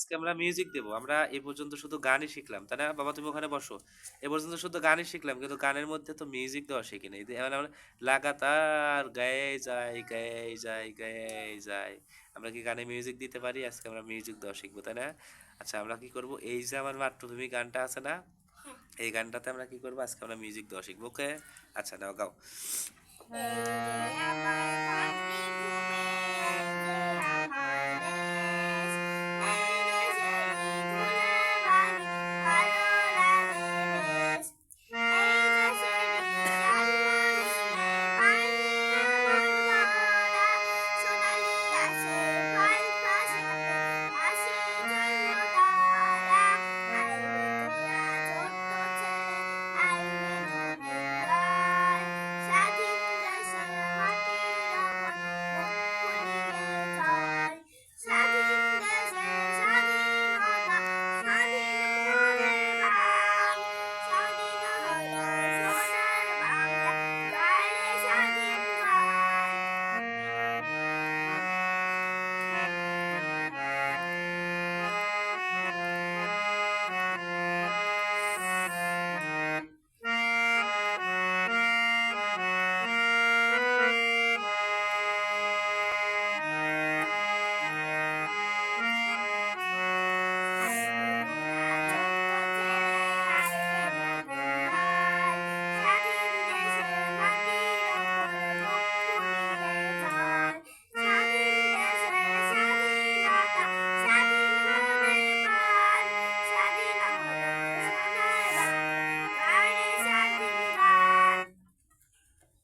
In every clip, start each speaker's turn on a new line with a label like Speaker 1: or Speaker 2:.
Speaker 1: আজকে আমরা মিউজিক দেব। আমরা এ পর্যন্ত শুধু গানই শিখলাম তাই না? বাবা তুমি ওখানে বসো। এ পর্যন্ত শুধু গানই শিখলাম কিন্তু গানের মধ্যে তো মিউজিক দেওয়া শিখি নাই। মানে আমরা লাগাতার গায়ে যাই গায়ে যাই গায়ে যাই। আমরা কি গানে মিউজিক দিতে পারি? আজকে আমরা মিউজিক দেওয়া শিখব তাই না? আচ্ছা আমরা কি করব? এই যে আমার মাত্র তুমি গানটা আছে না? এই গানটাতে আমরা কি করব? আজকে আমরা মিউজিক দেওয়া শিখব ওকে আচ্ছা নাও গাও।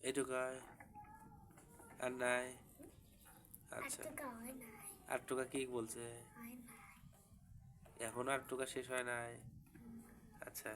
Speaker 1: এটুকায় আর নাই? আচ্ছা। আর টুকা কি বলছে? এখন আর টুকা শেষ হয় নাই? আচ্ছা।